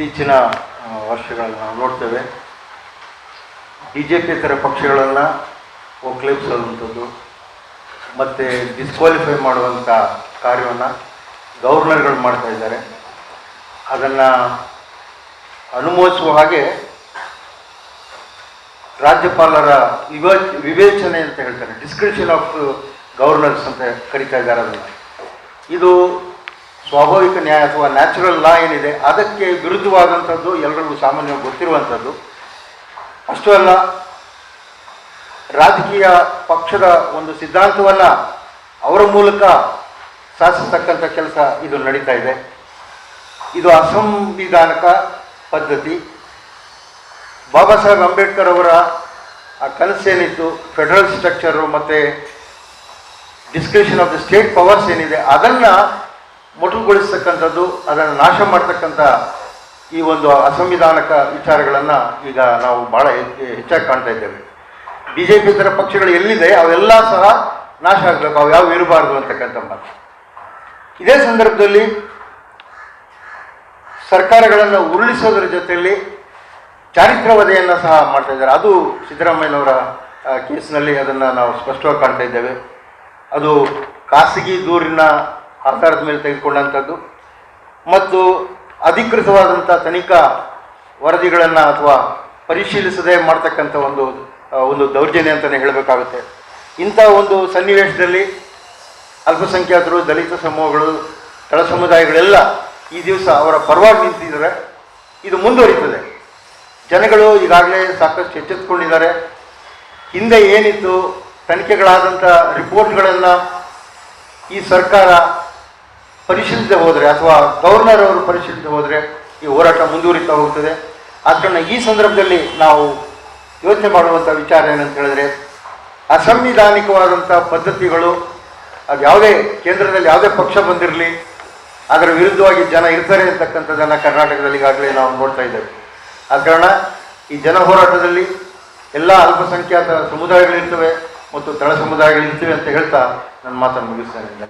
ಇತ್ತೀಚಿನ ವರ್ಷಗಳನ್ನು ನಾವು ನೋಡ್ತೇವೆ. ಬಿ ಜೆ ಪಿಯೇತರ ಪಕ್ಷಗಳನ್ನು ಒಕ್ಲೇಪಿಸುವಂಥದ್ದು ಮತ್ತು ಡಿಸ್ಕ್ವಾಲಿಫೈ ಮಾಡುವಂಥ ಕಾರ್ಯವನ್ನು ಗವರ್ನರ್ಗಳು ಮಾಡ್ತಾ ಇದ್ದಾರೆ. ಅದನ್ನು ಅನುಮೋದಿಸುವ ಹಾಗೆ ರಾಜ್ಯಪಾಲರ ವಿವ, ವಿವೇಚನೆ ಅಂತ ಹೇಳ್ತಾರೆ. ಡಿಸ್ಕ್ರಿಪ್ಷನ್ ಆಫ್ ಗವರ್ನರ್ಸ್ ಅಂತ ಕರಿತಾ ಇದ್ದಾರೆ ಅದನ್ನು. ಇದು ಸ್ವಾಭಾವಿಕ ನ್ಯಾಯ ಅಥವಾ ನ್ಯಾಚುರಲ್ ಲಾ ಏನಿದೆ, ಅದಕ್ಕೆ ವಿರುದ್ಧವಾದಂಥದ್ದು ಎಲ್ಲರಿಗೂ ಸಾಮಾನ್ಯವಾಗಿ ಗೊತ್ತಿರುವಂಥದ್ದು. ಅಷ್ಟೂ ಅಲ್ಲ, ರಾಜಕೀಯ ಪಕ್ಷದ ಒಂದು ಸಿದ್ಧಾಂತವನ್ನು ಅವರ ಮೂಲಕ ಸಾಧಿಸತಕ್ಕಂಥ ಕೆಲಸ ಇದು ನಡೀತಾ ಇದೆ. ಇದು ಅಸಂವಿಧಾನಿಕ ಪದ್ಧತಿ. ಬಾಬಾ ಸಾಹೇಬ್ ಅಂಬೇಡ್ಕರ್ ಅವರ ಆ ಕನಸೇನಿತ್ತು ಫೆಡರಲ್ ಸ್ಟ್ರಕ್ಚರು ಮತ್ತು description of the state powers ಏನಿದೆ, ಅದನ್ನು ಮೊಟಕುಗೊಳಿಸ್ತಕ್ಕಂಥದ್ದು, ಅದನ್ನು ನಾಶ ಮಾಡ್ತಕ್ಕಂಥ ಈ ಒಂದು ಅಸಂವಿಧಾನಕ ವಿಚಾರಗಳನ್ನು ಈಗ ನಾವು ಭಾಳ ಹೆಚ್ಚಾಗಿ ಕಾಣ್ತಾ ಇದ್ದೇವೆ. ಬಿ ಜೆ ಪಿ ಇತರ ಪಕ್ಷಗಳು ಎಲ್ಲಿದೆ, ಅವೆಲ್ಲ ಸಹ ನಾಶ ಆಗಬೇಕು, ಅವು ಯಾವ ಇರಬಾರ್ದು ಅಂತಕ್ಕಂಥ ಮಾತು. ಇದೇ ಸಂದರ್ಭದಲ್ಲಿ ಸರ್ಕಾರಗಳನ್ನು ಉರುಳಿಸೋದ್ರ ಜೊತೆಯಲ್ಲಿ ಚಾರಿತ್ರವಧೆಯನ್ನು ಸಹ ಮಾಡ್ತಾ ಇದ್ದಾರೆ. ಅದು ಸಿದ್ದರಾಮಯ್ಯನವರ ಕೇಸ್ನಲ್ಲಿ ಅದನ್ನು ನಾವು ಸ್ಪಷ್ಟವಾಗಿ ಕಾಣ್ತಾ ಇದ್ದೇವೆ. ಅದು ಖಾಸಗಿ ದೂರಿನ ಆಧಾರದ ಮೇಲೆ ತೆಗೆದುಕೊಂಡಂಥದ್ದು. ಮತ್ತು ಅಧಿಕೃತವಾದಂಥ ತನಿಖಾ ವರದಿಗಳನ್ನು ಅಥವಾ ಪರಿಶೀಲಿಸದೆ ಮಾಡ್ತಕ್ಕಂಥ ಒಂದು ಒಂದು ದೌರ್ಜನ್ಯ ಅಂತಲೇ ಹೇಳಬೇಕಾಗುತ್ತೆ. ಇಂಥ ಒಂದು ಸನ್ನಿವೇಶದಲ್ಲಿ ಅಲ್ಪಸಂಖ್ಯಾತರು, ದಲಿತ ಸಮೂಹಗಳು, ತಳ ಸಮುದಾಯಗಳೆಲ್ಲ ಈ ದಿವಸ ಅವರ ಪರವಾಗಿ ನಿಂತಿದ್ದಾರೆ. ಇದು ಮುಂದುವರಿತದೆ. ಜನಗಳು ಈಗಾಗಲೇ ಸಾಕಷ್ಟು ಎಚ್ಚೆತ್ತುಕೊಂಡಿದ್ದಾರೆ. ಹಿಂದೆ ಏನಿತ್ತು, ತನಿಖೆಗಳಾದಂಥ ರಿಪೋರ್ಟ್ಗಳನ್ನು ಈ ಸರ್ಕಾರ ಪರಿಶೀಲಿಸದೆ ಹೋದರೆ ಅಥವಾ ಗವರ್ನರ್ ಅವರು ಪರಿಶೀಲಿಸದೆ ಹೋದರೆ ಈ ಹೋರಾಟ ಮುಂದುವರಿತಾ ಹೋಗ್ತದೆ. ಕಾರಣ ಈ ಸಂದರ್ಭದಲ್ಲಿ ನಾವು ಯೋಚನೆ ಮಾಡುವಂಥ ವಿಚಾರ ಏನಂತ ಹೇಳಿದ್ರೆ ಅಸಂವಿಧಾನಿಕವಾದಂಥ ಪದ್ಧತಿಗಳು, ಅದು ಯಾವುದೇ ಕೇಂದ್ರದಲ್ಲಿ ಯಾವುದೇ ಪಕ್ಷ ಬಂದಿರಲಿ, ಅದರ ವಿರುದ್ಧವಾಗಿ ಜನ ಇರ್ತಾರೆ ಅಂತಕ್ಕಂಥದ್ದನ್ನು ಕರ್ನಾಟಕದಲ್ಲಿ ಈಗಾಗಲೇ ನಾವು ನೋಡ್ತಾ ಇದ್ದೇವೆ. ಆ ಕಾರಣ ಈ ಜನ ಹೋರಾಟದಲ್ಲಿ ಎಲ್ಲ ಅಲ್ಪಸಂಖ್ಯಾತ ಸಮುದಾಯಗಳಿರ್ತವೆ ಮತ್ತು ತಳ ಸಮುದಾಯಗಳಿರ್ತವೆ ಅಂತ ಹೇಳ್ತಾ ನನ್ನ ಮಾತನ್ನು ಮುಗಿಸ್ತೇನೆ.